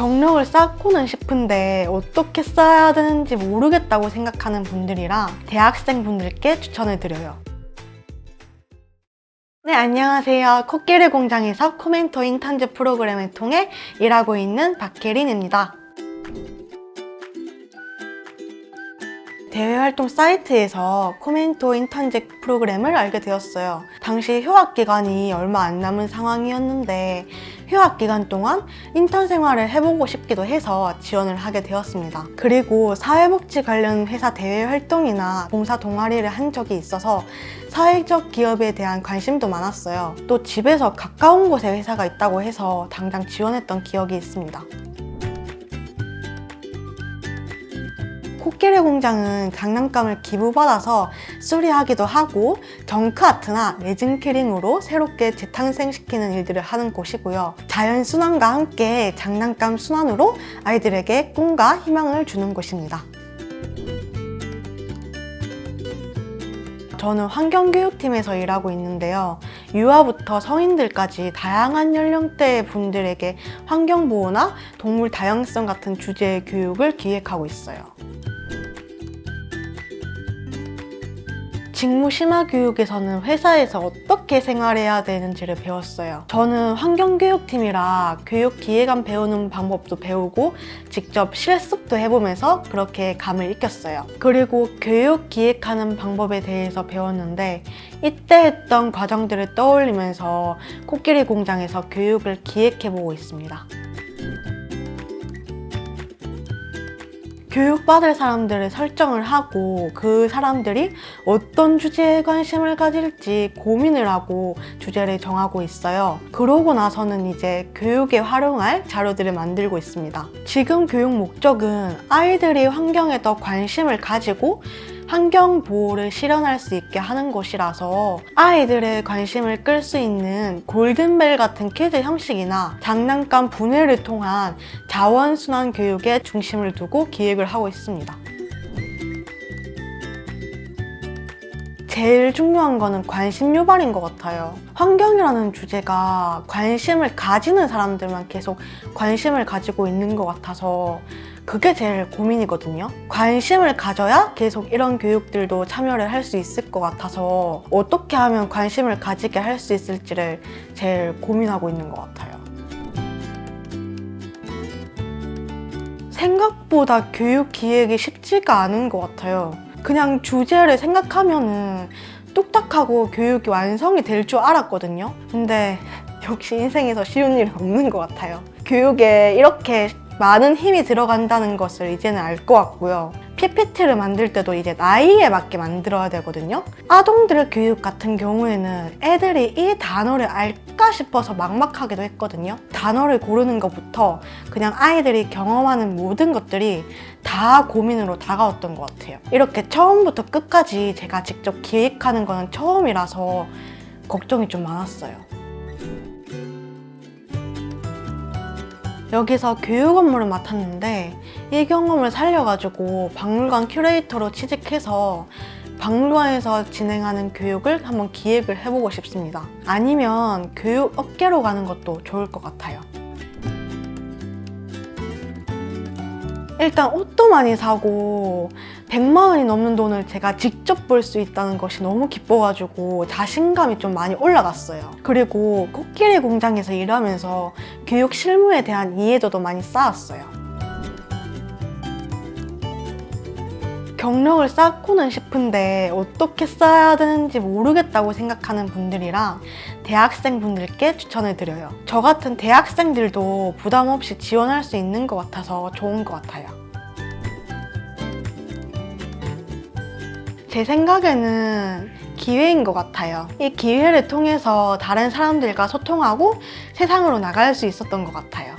경력을 쌓고는 싶은데 어떻게 쌓아야 되는지 모르겠다고 생각하는 분들이랑 대학생 분들께 추천을 드려요. 네, 안녕하세요. 코끼리 공장에서 코멘토 인턴즈 프로그램을 통해 일하고 있는 박혜린입니다. 대외활동 사이트에서 코멘토 인턴즈 프로그램을 알게 되었어요. 당시 휴학 기간이 얼마 안 남은 상황이었는데 휴학 기간 동안 인턴 생활을 해보고 싶기도 해서 지원을 하게 되었습니다. 그리고 사회복지 관련 회사 대외 활동이나 봉사 동아리를 한 적이 있어서 사회적 기업에 대한 관심도 많았어요. 또 집에서 가까운 곳에 회사가 있다고 해서 당장 지원했던 기억이 있습니다. 코끼리 공장은 장난감을 기부받아서 수리하기도 하고 정크 아트나 레진 키링으로 새롭게 재탄생시키는 일들을 하는 곳이고요. 자연 순환과 함께 장난감 순환으로 아이들에게 꿈과 희망을 주는 곳입니다. 저는 환경교육팀에서 일하고 있는데요. 유아부터 성인들까지 다양한 연령대의 분들에게 환경보호나 동물 다양성 같은 주제의 교육을 기획하고 있어요. 직무 심화 교육에서는 회사에서 어떻게 생활해야 되는지를 배웠어요. 저는 환경교육팀이라 교육 기획안 배우는 방법도 배우고 직접 실습도 해보면서 그렇게 감을 익혔어요. 그리고 교육 기획하는 방법에 대해서 배웠는데 이때 했던 과정들을 떠올리면서 코끼리 공장에서 교육을 기획해보고 있습니다. 교육받을 사람들을 설정을 하고 그 사람들이 어떤 주제에 관심을 가질지 고민을 하고 주제를 정하고 있어요. 그러고 나서는 이제 교육에 활용할 자료들을 만들고 있습니다. 지금 교육 목적은 아이들이 환경에 더 관심을 가지고 환경 보호를 실현할 수 있게 하는 것이라서 아이들의 관심을 끌 수 있는 골든벨 같은 퀴즈 형식이나 장난감 분해를 통한 자원순환 교육에 중심을 두고 기획을 하고 있습니다. 제일 중요한 거는 관심 유발인 것 같아요. 환경이라는 주제가 관심을 가지는 사람들만 계속 관심을 가지고 있는 것 같아서 그게 제일 고민이거든요. 관심을 가져야 계속 이런 교육들도 참여를 할 수 있을 것 같아서 어떻게 하면 관심을 가지게 할 수 있을지를 제일 고민하고 있는 것 같아요. 생각보다 교육 기획이 쉽지가 않은 것 같아요. 그냥 주제를 생각하면은 뚝딱하고 교육이 완성이 될 줄 알았거든요. 근데 역시 인생에서 쉬운 일은 없는 것 같아요. 교육에 이렇게 많은 힘이 들어간다는 것을 이제는 알 것 같고요. PPT를 만들 때도 이제 나이에 맞게 만들어야 되거든요. 아동들 교육 같은 경우에는 애들이 이 단어를 알까 싶어서 막막하기도 했거든요. 단어를 고르는 것부터 그냥 아이들이 경험하는 모든 것들이 다 고민으로 다가왔던 것 같아요. 이렇게 처음부터 끝까지 제가 직접 기획하는 거는 처음이라서 걱정이 좀 많았어요. 여기서 교육 업무를 맡았는데 이 경험을 살려가지고 박물관 큐레이터로 취직해서 박물관에서 진행하는 교육을 한번 기획을 해보고 싶습니다. 아니면 교육 업계로 가는 것도 좋을 것 같아요. 일단 옷도 많이 사고 100만 원이 넘는 돈을 제가 직접 벌 수 있다는 것이 너무 기뻐가지고 자신감이 좀 많이 올라갔어요. 그리고 코끼리 공장에서 일하면서 교육 실무에 대한 이해도도 많이 쌓았어요. 경력을 쌓고는 싶은데 어떻게 쌓아야 되는지 모르겠다고 생각하는 분들이랑 대학생 분들께 추천을 드려요. 저 같은 대학생들도 부담 없이 지원할 수 있는 것 같아서 좋은 것 같아요. 제 생각에는 기회인 것 같아요. 이 기회를 통해서 다른 사람들과 소통하고 세상으로 나갈 수 있었던 것 같아요.